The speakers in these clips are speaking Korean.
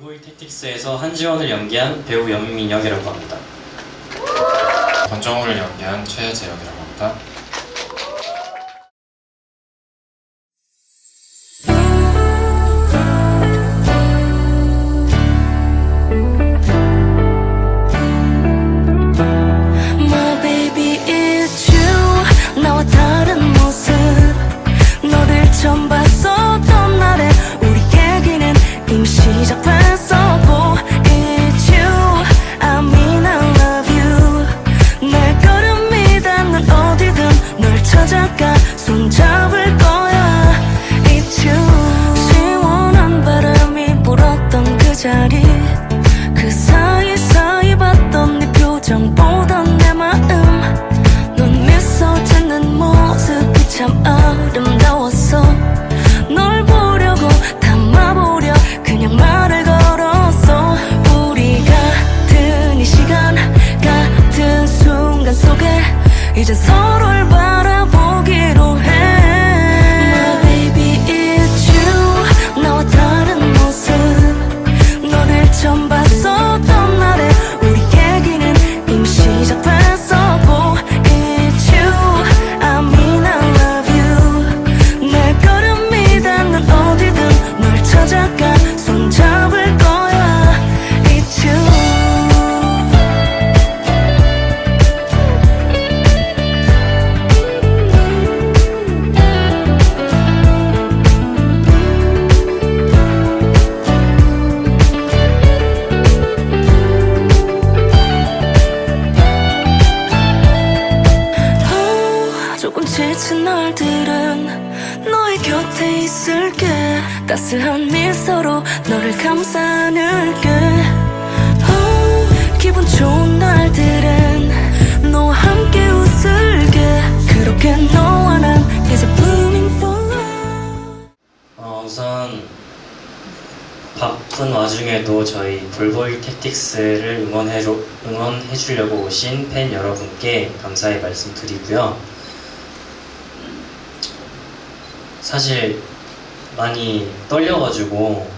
볼보이 택틱스에서 한지원을 연기한 배우 연민혁이라고 합니다. 권정우를 연기한 최재혁이라고 합니다. 손잡 조금 지친 날들은 너의 곁에 있을게. 따스한 미소로 너를 감싸 안을게. 어, 기분 좋은 날들은 너와 함께 웃을게. 그렇게 너와 난 이제 blooming for love. 어, 우선 바쁜 와중에도 저희 볼보이 택틱스를 응원해 응원해 주려고 오신 팬 여러분께 감사의 말씀 드리고요. 사실 많이 떨려가지고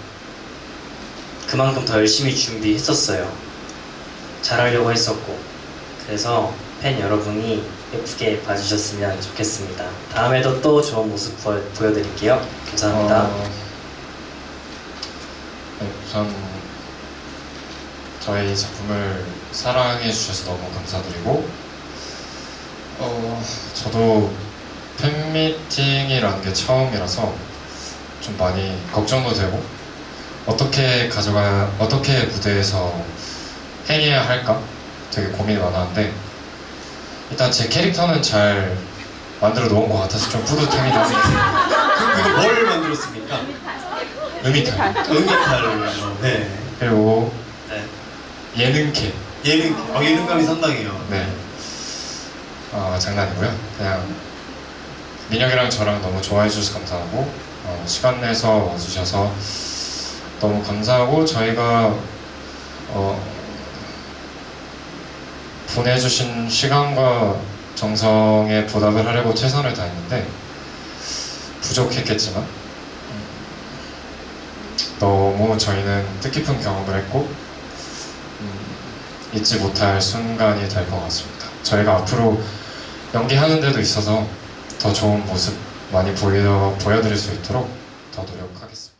그만큼 더 열심히 준비했었어요. 잘하려고 했었고 그래서 팬 여러분이 예쁘게 봐주셨으면 좋겠습니다. 다음에도 또 좋은 모습 보여, 보여드릴게요. 감사합니다. 어, 네, 우선 저희 작품을 사랑해 주셔서 너무 감사드리고 어, 저도 팬미팅이라는 게 처음이라서 좀 많이 걱정도 되고 어떻게 가져가 어떻게 무대에서 행해야 할까 되게 고민이 많았는데 일단 제 캐릭터는 잘 만들어 놓은 것 같아서 좀 뿌듯함이 나네요. 그리고 뭘 만들었습니까? 음이탈 응이탈로. 네. 그리고 네. 예능캐 예능, 어, 예능감이 상당해요. 네. 어, 장난이고요. 그냥 민혁이랑 저랑 너무 좋아해 주셔서 감사하고 어, 시간 내서 와주셔서 너무 감사하고 저희가 어, 보내주신 시간과 정성에 보답을 하려고 최선을 다했는데 부족했겠지만 음, 너무 저희는 뜻깊은 경험을 했고 음, 잊지 못할 순간이 될 것 같습니다. 저희가 앞으로 연기하는 데도 있어서 더 좋은 모습 많이 보여, 보여드릴 수 있도록 더 노력하겠습니다.